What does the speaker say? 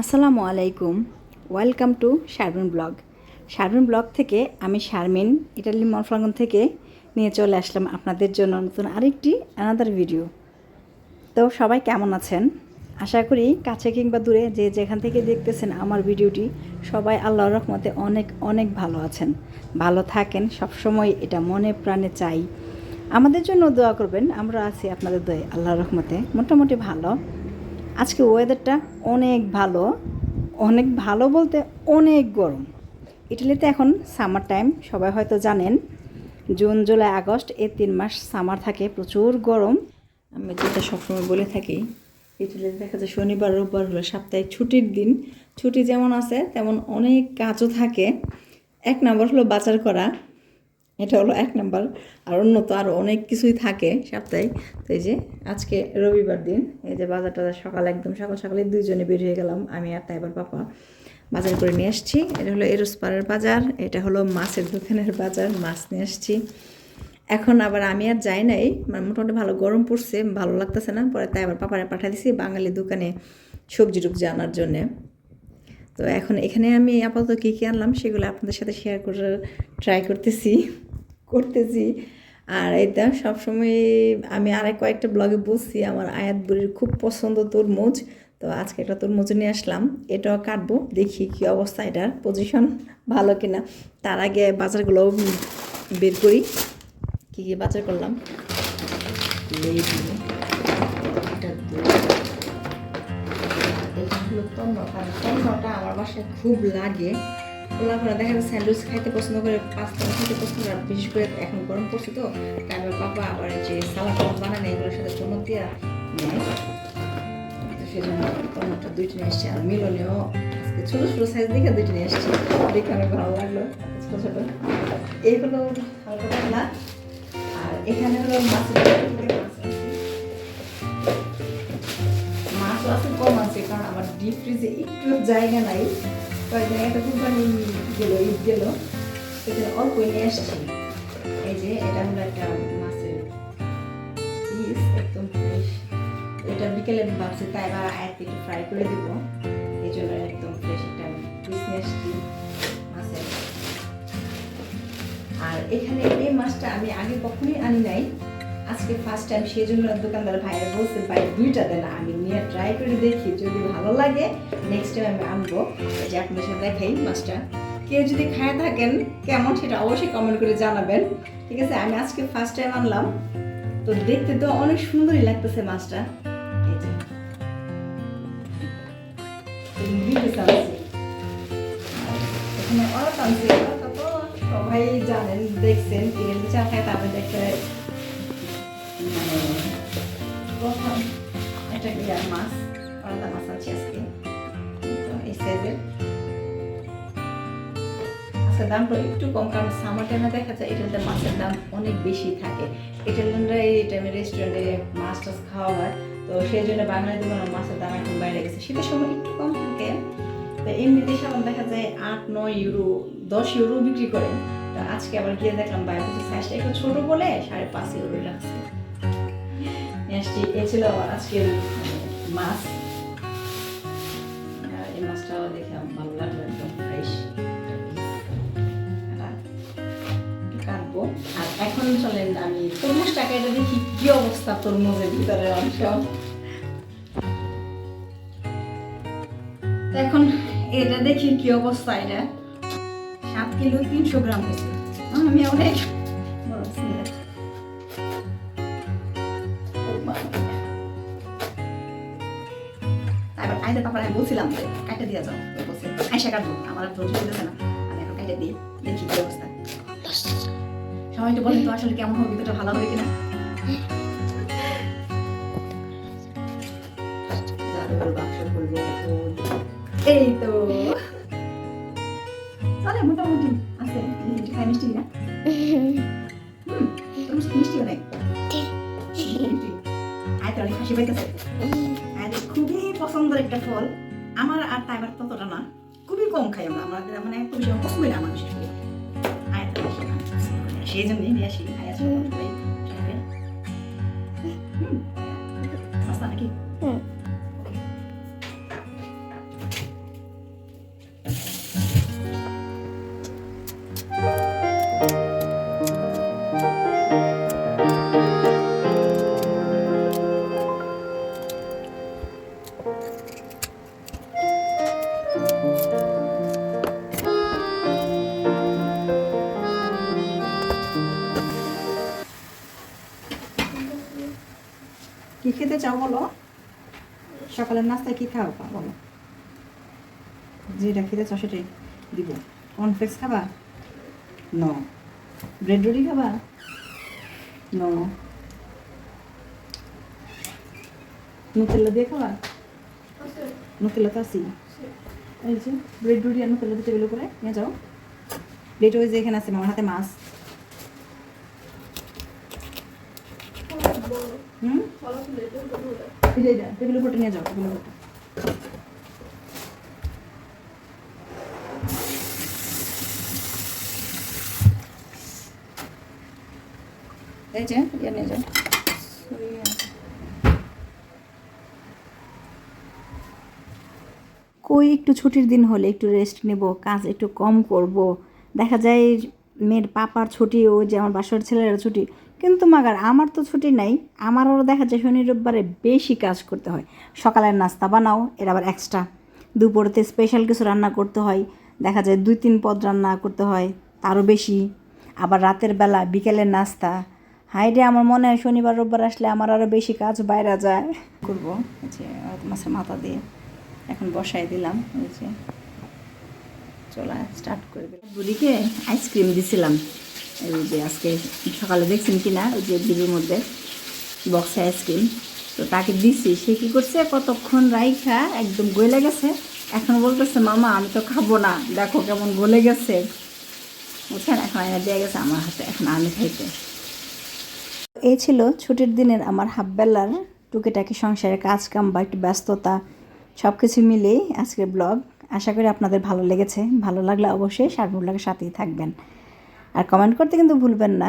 আসসালামু আলাইকুম। Welcome to Sharmin blog Sharmin blog থেকে আমি শারমিন ইটালি মলফ্রাগন থেকে নিয়ে চলে আসলাম আপনাদের জন্য নতুন আরেকটি আনাদার ভিডিও তো সবাই কেমন আছেন? আশা করি কাছে কিংবা দূরে যে যেখান থেকে দেখতেছেন আমার ভিডিওটি, সবাই আল্লাহর রহমতে অনেক অনেক ভালো আছেন। ভালো থাকেন, সবসময় এটা মনে প্রাণে চাই। আমাদের জন্য দোয়া করবেন, আমরা আছি আপনাদের দয়ে আল্লাহর রহমতে। মোটামুটি ভালো। আজকে ওয়েদারটা অনেক ভালো অনেক ভালো বলতে অনেক গরম। ইটালিতে এখন সামার টাইম সবাই হয়তো জানেন। জুন, জুলাই, আগস্ট এই তিন মাস সামার থাকে, প্রচুর গরম। আমি যেটা সবসময় বলে থাকি, ইটালিতে দেখা যায় শনিবার, রোববার হলো সাপ্তাহিক ছুটির দিন। ছুটি যেমন আছে, তেমন অনেক কাজও থাকে। এক নম্বর হলো বাজার করা। এটা হলো এক নাম্বার। আর অন্য তো আরও অনেক কিছুই থাকে সপ্তাহে। তো এই যে আজকে রবিবার দিন, এই যে বাজার টাজার সকাল একদম সকাল সকালে দুইজনে বের হয়ে গেলাম, আমি আর তাইবার পাপা বাজার করে নিয়ে আসছি। এটা হলো এরোসপাড়ের বাজার, এটা হলো মাছের দোকানের বাজার, মাছ নিয়ে আসছি। এখন আবার আমি আর যাই নাই মানে মোটামুটি ভালো গরম পড়ছে, ভালো লাগতেছে না, পরে তাই আবার পাপারে পাঠিয়ে দিছি বাঙালি দোকানে সবজি টুক জানার জন্যে। তো এখন এখানে আমি আপাতত কী কী আনলাম সেগুলো আপনাদের সাথে শেয়ার করার ট্রাই করতেছি। করতেছি। আর এটা সবসময় আমি আরেক কয়েকটা ব্লগে বলছি, আমার আয়াত বুড়ির খুব পছন্দ তরমুজ। তো আজকে একটা তরমুজ নিয়ে আসলাম, এটাও কাটবো, দেখি কি অবস্থা এটার পজিশন ভালো কিনা। তার আগে বাজারগুলো বের করি। কী কী বাজার করলাম? আমার বাসায় খুব লাগে। ওলাফারা দেখা যায় স্যান্ডউইচ খাইতে পছন্দ করে, পাস্তা খাইতে পছন্দ করে বিশেষ করে এখন গরম পড়ছে তো আমার পাপা আবার যে সালাদ টালাদ বানায় না এগুলোর সাথে চমক দিয়ে নেয়। সেজন্য তন্নটা দুইটা নিয়ে এসছে আর মিলনেও আজকে ছোটো ছোটো সাইজ দেখে দুইটা নিয়ে এসছি দেখে অনেক ভালো লাগল, ছোটো ছোটো। এইগুলো হালকা পাতলা, আর এখানে হলো মাছের মাছও আছে, কম আছে, কারণ আমার ডিপ ফ্রিজে একটু জায়গা নাই। কয়েকদিন একটা কুরবানি গেল, ঈদ গেল সেখানে অল্প নিয়ে এসছি। এই যে এটা হলো একটা মাছের পিস একদম ফ্রেশ এটা বিকেলে ভাবছি, তাই এবার আয়াতকে একটু ফ্রাই করে দিব। এই জন্য একদম ফ্রেশ একটা পিস নিয়ে এসছি মাছের। আর এখানে এই মাছটা আমি আগে কখনোই আনি নাই। আজকে ফার্স্ট টাইম সেই জন্য দোকানদার ভাইরা বলছে, ভাই, দুইটা দেন, আমি নিয়ে ট্রাই করে দেখি, যদি ভালো লাগে নেক্সট টাইম আমি আনব। যে আপনাদের সাথে দেখাই মাছটা কেউ যদি খায় থাকেন, কেমন সেটা অবশ্যই কমেন্ট করে জানাবেন। ঠিক আছে, আমি আজকে ফার্স্ট টাইম আনলাম। তো দেখতে তো অনেক সুন্দরই লাগতেছে মাছটা সবাই জানেন, দেখছেন চা খায় তারপরে দেখতে বিরাট মাছ পাল্টা মাছ আছে আজকে এই সাইজের আজকের দামটা একটু কম কারণ সামার টাইমে দেখা যায় ইটালিতে মাছের দাম অনেক বেশি থাকে ইটালিয়ানরা এই টাইমে রেস্টুরেন্টে মাছ টাছ খাওয়া হয় তো সেই জন্য বাঙালি দোকানে মাছের দাম এখন বাইরে গেছে শীতের সময় একটু কম থাকে তো এমনিতে সাবান দেখা যায় আট নয় ইউরো দশ ইউরো বিক্রি করে তো আজকে আবার গিয়ে দেখলাম বাইরে সাইজটা একটু ছোটো বলে সাড়ে পাঁচ ইউরো রাখছে এ ছিল আজকের মাছ। এই মাছটাও দেখে ভালো লাগল, একদম ফ্রেশ আর এখন চলেন, আমি তরমুজ টাকাটা দেখি কি অবস্থা তরমুজের ভিতরের অংশ। এখন এটা দেখি কি অবস্থা এটা। সাত কিলো তিনশো গ্রাম হয়েছে। আমি অনেক তারপর আইতে পাপার আমি বলছিলাম যে কাটে দিয়ে যাও। বলছে আইসা কাটবো। আমার আর ধৈর্য দিতেছে না। আমি এখন কাটে দিই দেখি কি অবস্থা। সবাই তো বলেন তো আসলে কেমন হবে ভিতরটা ভালো হবে কিনা? এই তো। চলে মোটামুটি আছে। খাই মিষ্টি না? মিষ্টি অনেক অনেক হাসি পাইতেছে। পছন্দের একটা ফল, আমার আর তাইবার ততটা না। খুবই কম খাই আমরা আমরা মানে খুবই কম না না। সেই জন্যই নিয়ে আসি সবাই চাও বলো সকালের নাস্তায় কি খাও বলো? যেটা খেতে চাও সেটাই দিব। কর্নফ্লেক্স খাবা? ন ব্রেড রুটি খাবা? ন নুতেলা দিয়ে খাবা? নুতেলা তো আসি এই যে ব্রেড রুটি আর নুতেলা দিয়ে টেবিল করে নিয়ে যাও। প্লেট ওই যে এখানে আছে আমার হাতে মাছ। ইয়ে কই, একটু ছুটির দিন হলে একটু রেস্ট নেব, কাজ একটু কম করব। দেখা যায়, মেয়ের পাপার ছুটি ও যে আমার বাসার ছেলের ছুটি কিন্তু মাগার আমার তো ছুটি নাই, আমারও দেখা যায় শনি রোববারে বেশি কাজ করতে হয়। সকালের নাস্তা বানাও, এর আবার এক্সট্রা দুপুরেতে স্পেশাল কিছু রান্না করতে হয়, দেখা যায় দুই তিন পদ রান্না করতে হয়, তারও বেশি। আবার রাতের বেলা বিকেলের নাস্তা। হাই রে, আমার মনে হয় শনিবার, রোববার আসলে আমার আরও বেশি কাজ বাইরে যায়। করব মাছের মাথা দিয়ে এখন বসাই দিলাম চলা স্টার্ট করে দিলাম। বুড়িকে আইসক্রিম দিছিলাম। এই যে আজকে সকালে দেখছেন কি না ওই যে ডিবির মধ্যে বক্সে আইসক্রিম। তো তাকে দিছি, সে কী করছে, কতক্ষণ রাইখা একদম গলে গেছে। এখন বলতেছে, মামা, আমি তো খাব না। দেখো কেমন গলে গেছে। বুঝছেন? এখন আয়না দিয়ে গেছে আমার হাতে, এখন আমি খাইতে। এই ছিল ছুটির দিনের আমার হাফ হাফবেলার টুকিটাকি সংসারের কাজ কাম বা একটু ব্যস্ততা সব কিছু মিলেই আজকের ব্লগ। আশা করি আপনাদের ভালো লেগেছে। ভালো লাগলে অবশ্যই শারমুল্লাকে সাথেই থাকবেন। আর কমেন্ট করতে কিন্তু ভুলবেন না।